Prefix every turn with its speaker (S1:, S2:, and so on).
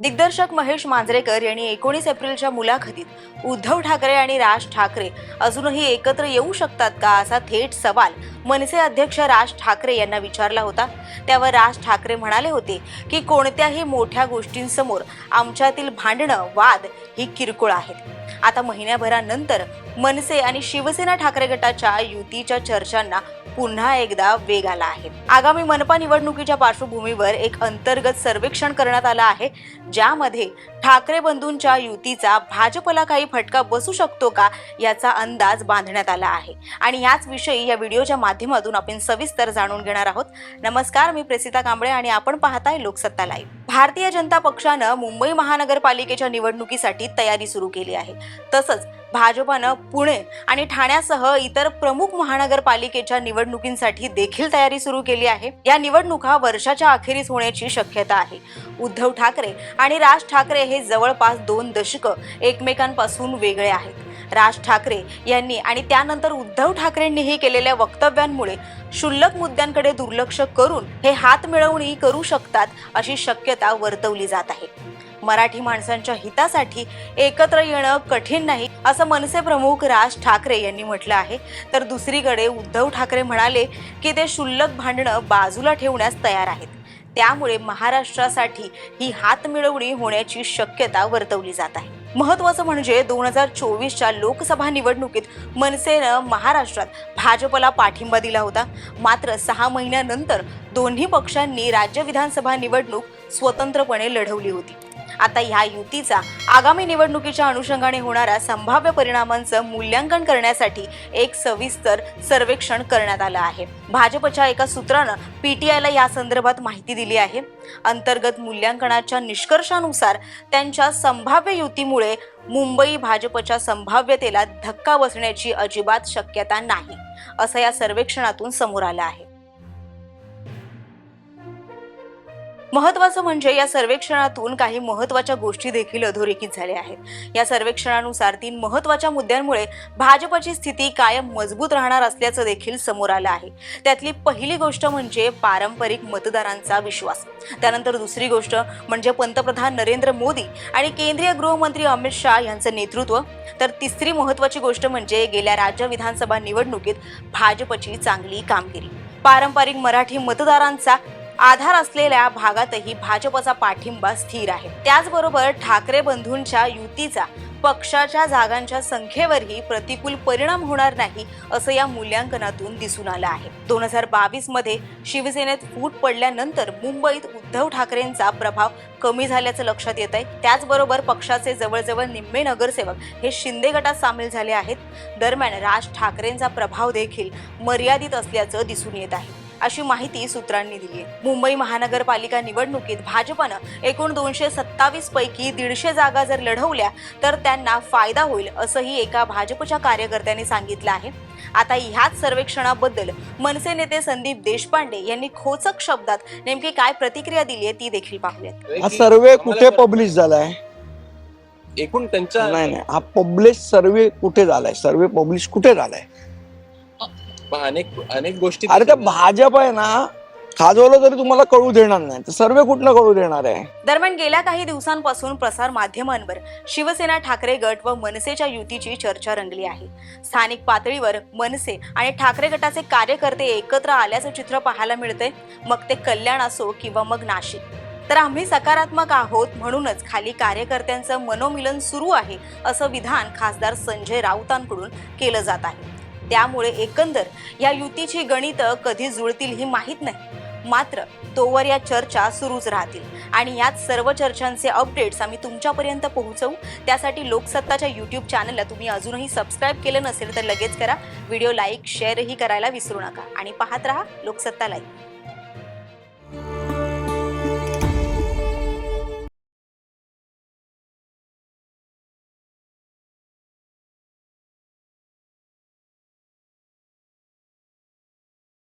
S1: दिग्दर्शक महेश मांजरेकर यांनी एकोणीस एप्रिलच्या मुलाखतीत उद्धव ठाकरे आणि राज ठाकरे अजूनही एकत्र येऊ शकतात का असा थेट सवाल मनसे अध्यक्ष राज ठाकरे यांना विचारला होता. त्यावर राज ठाकरे म्हणाले होते की कोणत्याही मोठ्या गोष्टींसमोर आमच्यातील भांडणं वाद ही किरकोळ आहेत. आता महिन्याभरानंतर मनसे आणि शिवसेना ठाकरे गटाच्या युतीच्या चर्चांना पुन्हा एकदा वेग आला आहे. आगामी मनपा निवडणुकीच्या पार्श्वभूमीवर एक अंतर्गत सर्वेक्षण करण्यात आलं आहे ज्यामध्ये ठाकरे बंधूंच्या युतीचा भाजपला काही फटका बसू शकतो का याचा अंदाज बांधण्यात आला आहे. आणि याच विषयी या व्हिडिओच्या माध्यमातून आपण सविस्तर जाणून घेणार आहोत. नमस्कार मी प्रेसिता कांबळे आणि आपण पाहताय लोकसत्ता लाईव्ह. भारतीय जनता पक्षानं मुंबई महानगरपालिकेच्या निवडणुकीसाठी तयारी सुरू केली आहे. तसंच भाजपानं पुणे आणि ठाण्यासह इतर प्रमुख महानगरपालिकेच्या निवडणुकींसाठी देखील तयारी सुरू केली आहे. या निवडणुका वर्षाच्या अखेरीस होण्याची शक्यता आहे. उद्धव ठाकरे आणि राज ठाकरे हे जवळपास दोन दशकं एकमेकांपासून वेगळे आहेत. राज ठाकरे यांनी आणि त्यानंतर उद्धव ठाकरेंनीही केलेल्या वक्तव्यांमुळे क्षुल्लक मुद्द्यांकडे दुर्लक्ष करून हे हात मिळवणी करू शकतात अशी शक्यता वर्तवली जात आहे. मराठी माणसांच्या हितासाठी एकत्र येणं कठीण नाही असं मनसे प्रमुख राज ठाकरे यांनी म्हटलं आहे. तर दुसरीकडे उद्धव ठाकरे म्हणाले की ते क्षुल्लक भांडणं बाजूला ठेवण्यास तयार आहेत. त्यामुळे महाराष्ट्रासाठी ही हात मिळवणी होण्याची शक्यता वर्तवली जात आहे. महत्वाचं म्हणजे दोन हजार चोवीसच्या लोकसभा निवडणुकीत मनसेनं महाराष्ट्रात भाजपला पाठिंबा दिला होता. मात्र सहा महिन्यानंतर दोन्ही पक्षांनी राज्य विधानसभा निवडणूक स्वतंत्रपणे लढवली होती. आता ह्या युतीचा आगामी निवडणुकीच्या अनुषंगाने होणाऱ्या संभाव्य परिणामांचं मूल्यांकन करण्यासाठी एक सविस्तर सर्वेक्षण करण्यात आलं आहे. भाजपच्या एका सूत्रानं पीटीआयला या संदर्भात माहिती दिली आहे. अंतर्गत मूल्यांकनाच्या निष्कर्षानुसार त्यांच्या संभाव्य युतीमुळे मुंबई भाजपच्या संभाव्यतेला धक्का बसण्याची अजिबात शक्यता नाही असं या सर्वेक्षणातून समोर आलं आहे. महत्वाचं म्हणजे या सर्वेक्षणातून काही महत्त्वाच्या गोष्टी देखील अधोरेखित झाल्या आहेत. या सर्वेक्षणानुसार तीन महत्त्वाच्या मुद्द्यांमुळे भाजपची स्थिती कायम मजबूत राहणार असल्याचं देखील समोर आलं आहे. त्यातली पहिली गोष्ट म्हणजे पारंपरिक मतदारांचा विश्वास. त्यानंतर दुसरी गोष्ट म्हणजे पंतप्रधान नरेंद्र मोदी आणि केंद्रीय गृहमंत्री अमित शाह यांचं नेतृत्व. तर तिसरी महत्वाची गोष्ट म्हणजे गेल्या राज्य विधानसभा निवडणुकीत भाजपची चांगली कामगिरी. पारंपरिक मराठी मतदारांचा आधार असलेल्या भागातही भाजपचा पाठिंबा स्थिर आहे. त्याचबरोबर ठाकरे बंधूंच्या युतीचा पक्षाच्या जागांच्या संख्येवरही प्रतिकूल परिणाम होणार नाही असं या मूल्यांकनातून दिसून आलं आहे. दोन हजार बावीसमध्ये शिवसेनेत फूट पडल्यानंतर मुंबईत उद्धव ठाकरेंचा प्रभाव कमी झाल्याचं लक्षात येत आहे त्याचबरोबर पक्षाचे जवळजवळ निम्मे नगरसेवक हे शिंदे गटात सामील झाले आहेत. दरम्यान राज ठाकरेंचा प्रभाव देखील मर्यादित असल्याचं दिसून येत आहे. अशी माहिती सूत्रांनी दिली मुंबई महानगरपालिका निवडणुकीत भाजपनं एकूण दोनशे सत्तावीस पैकी दीडशे जागा जर लढवल्या तर त्यांना फायदा होईल असंही एका भाजपच्या कार्यकर्त्यांनी सांगितलं आहे. आता ह्याच सर्वेक्षणाबद्दल मनसे नेते संदीप देशपांडे यांनी खोचक शब्दात नेमकी काय प्रतिक्रिया दिली आहे ती देखील पाहूयात.
S2: हा सर्वे कुठे पब्लिश झालाय?
S3: एकूण त्यांच्या
S2: नाही नाही. हा पब्लिश सर्वे कुठे झालाय? सर्वे पब्लिश कुठे झालाय?
S3: अनेक अनेक गोष्टी
S2: अरे त्या भाजप आहे ना खाजवलं तरी तुम्हाला कळू देणार नाही. तर सर्वे कुठनं कळू देणार आहे?
S1: दरम्यान गेल्या काही दिवसांपासून प्रसार माध्यमांवर शिवसेना ठाकरे गट व मनसेच्या युतीची चर्चा रंगली आहे. स्थानिक पातळीवर मनसे आणि ठाकरे गटाचे कार्यकर्ते एकत्र आल्याचं चित्र पाहायला मिळते मग ते कल्याण असो किंवा मग नाशिक. तर आम्ही सकारात्मक आहोत म्हणूनच खाली कार्यकर्त्यांचं मनोमिलन सुरू आहे असं विधान खासदार संजय राऊतांकडून केलं जात आहे. त्यामुळे एकंदर या युतीची गणितं कधी जुळतील ही माहीत नाही. मात्र तोवर या चर्चा सुरूच राहतील. आणि यात सर्व चर्चांचे अपडेट्स आम्ही तुमच्यापर्यंत पोहोचवू. त्यासाठी लोकसत्ताच्या यूट्यूब चॅनलला तुम्ही अजूनही सबस्क्राईब केलं नसेल तर लगेच करा. व्हिडिओ लाईक शेअरही करायला विसरू नका. आणि पाहत रहा लोकसत्ता लाईव्ह